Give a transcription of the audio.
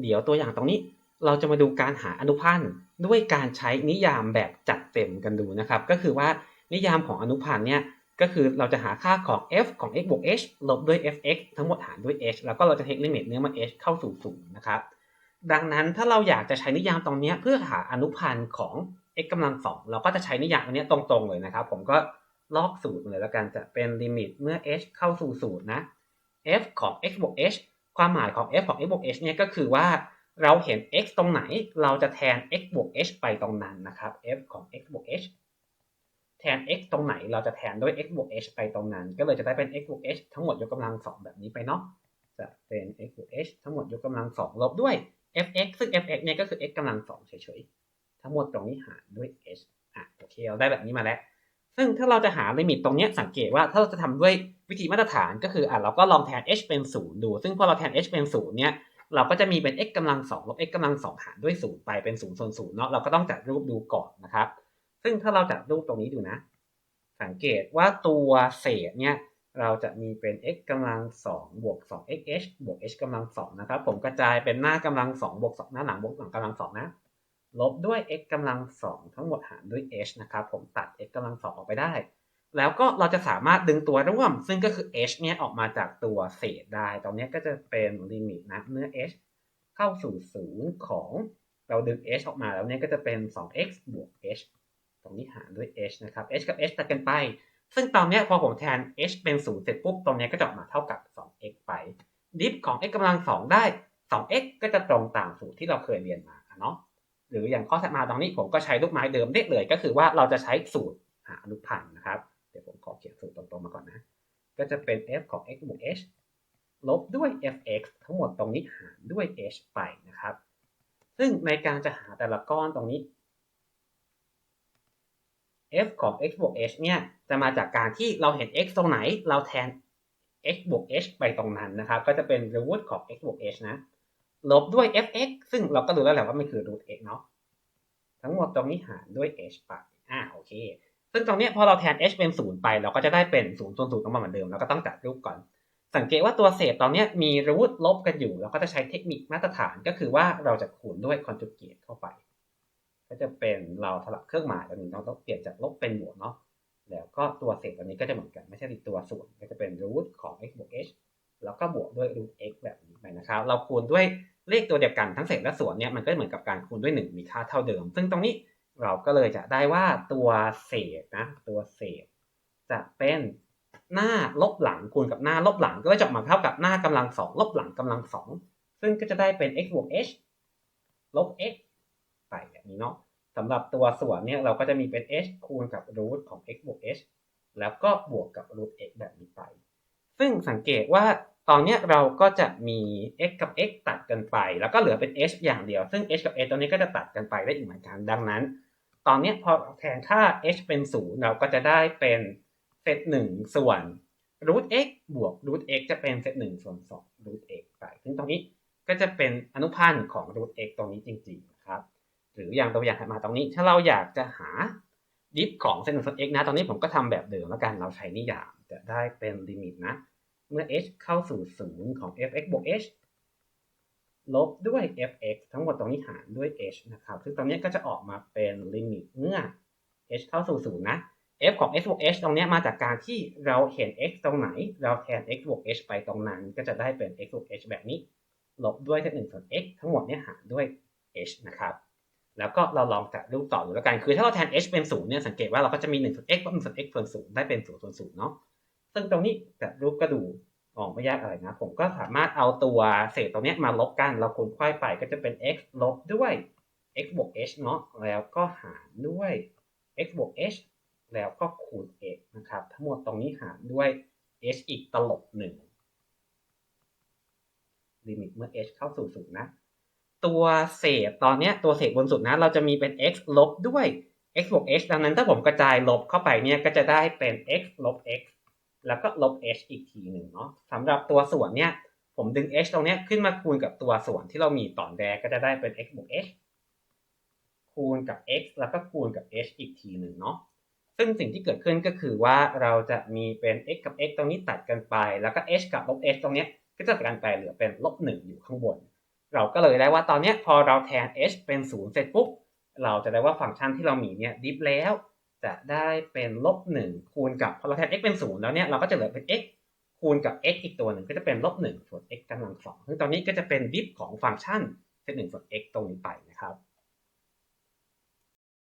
เดี๋ยวตัวอย่างตรงนี้เราจะมาดูการหาอนุพันธ์ด้วยการใช้นิยามแบบจัดเต็มกันดูนะครับ ก็คือว่านิยามของอนุพันธ์เนี่ยก็คือเราจะหาค่าของ f ของ x บวก h ลบด้วย fx ทั้งหมดหารด้วย h แล้วก็เราจะเทคลิมิตเนื้อมา h เข้าสู่ศูนย์นะครับ ดังนั้นถ้าเราอยากจะใช้นิยามตรงนี้เพื่อหาอนุพันธ์ของ x กำลังสองเราก็จะใช้นิยามตรงนี้ตรงๆเลยนะครับ ผมก็ลอกสูตรเลยแล้วกันจะเป็นลิมิตเมื่อ h เข้าสู่ศูนย์นะ f ของ x บวก h ความหมายของ f ของ x บวก h เนี่ยก็คือว่าเราเห็น x ตรงไหนเราจะแทน x บวก h ไปตรงนั้นนะครับ f ของ x บวก h แทน x ตรงไหนเราจะแทนด้วย x บวก h ไปตรงนั้น ก็เลยจะได้เป็น x บวก h ทั้งหมดยกกำลังสองแบบนี้ไปเนาะจะเป็น x บวก h ทั้งหมดยกกำลังสองลบด้วย fx ซึ่ง fx เนี่ยก็คือ x กำลังสองเฉยๆ ทั้งหมดตรงนี้หารด้วย h อะโอเคเราได้แบบนี้มาแล้ว ซึ่งถ้าเราจะหาลิมิตตรงนี้สังเกตว่าถ้าเราจะทำด้วยวิธีมาตรฐานก็คืออะเราก็ลองแทน h เป็นศูนย์ดู ซึ่งพอเราแทน h เป็นศูนย์เนี่ยเราก็จะมีเป็น x กำลังสองลบ x กำลังสองหารด้วยศูนย์ไปเป็นศูนย์ส่วนศเนาะเราก็ต้องจัดรูปดูก่อนนะครับ ซึ่งถ้าเราจัดรูปตรงนี้ดูนะ สังเกตว่าตัวเศษเนี่ยเราจะมีเป็น x กำลัง2บวก2 xh บวก h กำลัง2นะครับผมกระจายเป็นหน้ากำลัง2บวก2หน้าหลังบวกหลังกำลัง2นะ ลบด้วย x กำลัง2ทั้งหมดหารด้วย h นะครับผมตัด x กำลัง2ออกไปได้ แล้วก็เราจะสามารถดึงตัวร่วม ซึ่งก็คือ h เนี่ยออกมาจากตัวเศษได้ ตรงนี้ก็จะเป็นลิมิตนะเมื่อ h เข้าสู่0ของเราดึง h ออกมาแล้วเนี่ยก็จะเป็น 2x บวก h ตรงนี้หารด้วย h นะครับ h กับ h ตัดกันไป ซึ่งตอนนี้พอผมแทน h เป็น0เสร็จปุ๊บ ตรงนี้ก็จะออกมาเท่ากับ 2x ไป ดิฟของ x กำลัง2ได้ 2x ก็จะตรงตามสูตรที่เราเคยเรียนมาเนาะ หรืออย่างข้อถัดมาตรงนี้ผมก็ใช้ลูกไม้เดิมได้เลย ก็คือว่าเราจะใช้สูตรหาอนุพันธ์นะครับ เดี๋ยวผมขอเขียนสูตรตรงๆมาก่อนนะ ก็จะเป็น f ของ x บวก h ลบด้วย fx ทั้งหมดตรงนี้หารด้วย h ไปนะครับ ซึ่งในการจะหาแต่ละก้อนตรงนี้ f ของ x บวก h เนี่ยจะมาจากการที่เราเห็น x ตรงไหน เราแทน x บวก h ไปตรงนั้นนะครับ ก็จะเป็น root ของ x บวก h นะ ลบด้วย fx ซึ่งเราก็รู้แล้วแหละว่ามันคือ root x เนาะ ทั้งหมดตรงนี้หารด้วย h ไปอ่าโอเค ซึ่งตรงนี้พอเราแทน h เป็น 0 ไป เราก็จะได้เป็น0ส่วน0ตรงมาเหมือนเดิมเราก็ต้องจัดรูปก่อน สังเกตว่าตัวเศษตอนนี้มี root ลบกันอยู่ เราก็จะใช้เทคนิคมาตรฐานก็คือว่าเราจะคูณด้วย conjugate เข้าไป ก็จะเป็นเราสลับเครื่องหมายตอนนี้เราต้องเปลี่ยนจากลบเป็นบวกเนาะแล้วก็ตัวเศษตัวนี้ก็จะเหมือนกันไม่ใช่ตัวส่วนก็จะเป็น root ของ x บวก h แล้วก็บวกด้วย root x แบบนี้ไปนะครับ เราคูณด้วยเลขตัวเดียวกันทั้งเศษและส่วนเนี่ยมันก็เหมือนกับการคูณด้วย 1 มีค่าเท่าเดิม ซึ่งตรงนี้เราก็เลยจะได้ว่าตัวเศษนะตัวเศษ จะเป็นหน้าลบหลังคูณกับหน้าลบหลังก็จะออกมาเท่ากับหน้ากำลังสองลบหลังกำลังสองซึ่งก็จะได้เป็น x บวก h ลบ x ไปแบบนี้เนาะสำหรับตัวส่วนเนี่ยเราก็จะมีเป็น h คูณกับ root ของ x บวก h แล้วก็บวกกับ root x แบบนี้ไป ซึ่งสังเกตว่า ตอนนี้เราก็จะมี x กับ x ตัดกันไป แล้วก็เหลือเป็น h อย่างเดียว ซึ่ง h กับ h ตัวนี้ก็จะตัดกันไปได้อีกเหมือนกัน ดังนั้น ตอนนี้พอแทนค่า h เป็น 0 เราก็จะได้เป็นเซต1ส่วน root x บวก root x จะเป็นเซต1ส่วน2 root x ไป ซึ่งตรงนี้ก็จะเป็นอนุพันธ์ของ root x ตรงนี้จริงๆนะครับ หรืออย่างตัวอย่างถัดมาตรงนี้ ถ้าเราอยากจะหาดิฟของเซต1ส่วน x นะ ตอนนี้ผมก็ทำแบบเดิมแล้วกัน เราใช้นิยามจะได้เป็นลิมิตนะ เมื่อ h เข้าสู่ 0 ของ fx บวก h ลบด้วย fx ทั้งหมดตรงนี้หารด้วย h นะครับ ซึ่งตรงนี้ก็จะออกมาเป็นลิมิตเมื่อ h เข้าสู่ 0 นะ f ของ x บวก h ตรงนี้มาจากการที่เราเห็น x ตรงไหน เราแทน x บวก h ไปตรงนั้น ก็จะได้เป็น x บวก h แบบนี้ ลบด้วยเศษ1ส่วน x ทั้งหมดเนี่ยหารด้วย h นะครับ แล้วก็เราลองจัดรูปต่อดูแล้วกัน คือถ้าเราแทน h เป็น0เนี่ย สังเกตว่าเราก็จะมี1ส่วน x ลบ1ส่วน x ส่วน0ได้เป็น0ส่วน0เนาะ ซึ่งตรงนี้จัดรูปก็ดูออกไม่ยากอะไรนะ ผมก็สามารถเอาตัวเศษตรงนี้มาลบกัน เราคูณค่อยไปก็จะเป็น x ลบด้วย x บวก h เนาะแล้วก็หารด้วย x บวก h แล้วก็คูณ x นะครับ ทั้งหมดตรงนี้หารด้วย h อีกตลบหนึ่งลิมิตเมื่อ h เข้าสู่ศูนย์นะ ตัวเศษตอนนี้ตัวเศษบนสุดนะ เราจะมีเป็น x ลบด้วย x บวก h ดังนั้นถ้าผมกระจายลบเข้าไปเนี่ยก็จะได้เป็น x ลบ x แล้วก็ลบ h อีกทีหนึ่งเนาะสำหรับตัวส่วนเนี่ยผมดึง h ตรงนี้ขึ้นมาคูณกับตัวส่วนที่เรามีตอนแรกก็จะได้เป็น x บวก h คูณกับ x แล้วก็คูณกับ h อีกทีหนึ่งเนาะซึ่งสิ่งที่เกิดขึ้นก็คือว่าเราจะมีเป็น x กับ x ตรงนี้ตัดกันไป แล้วก็ h กับลบ h ตรงนี้ก็จะตัดกันไปเหลือเป็นลบ1อยู่ข้างบน เราก็เลยได้ว่าตอนเนี้ยพอเราแทน h เป็นศูนย์เสร็จปุ๊บเราจะได้ว่าฟังก์ชันที่เรามีเนี่ยดิฟแล้ว จะได้เป็นลบหนึ่งคูณกับพอเราแทน x เป็นศูนย์แล้วเนี่ยเราก็จะเหลือเป็น x คูณกับ x อีกตัวหนึ่งก็จะเป็นลบหนึ่งส่วน x กำลังสองซึ่งตอนนี้ก็จะเป็นดิฟของฟังก์ชันเซตหนึ่งส่วน x ตรงนี้ไปนะครับ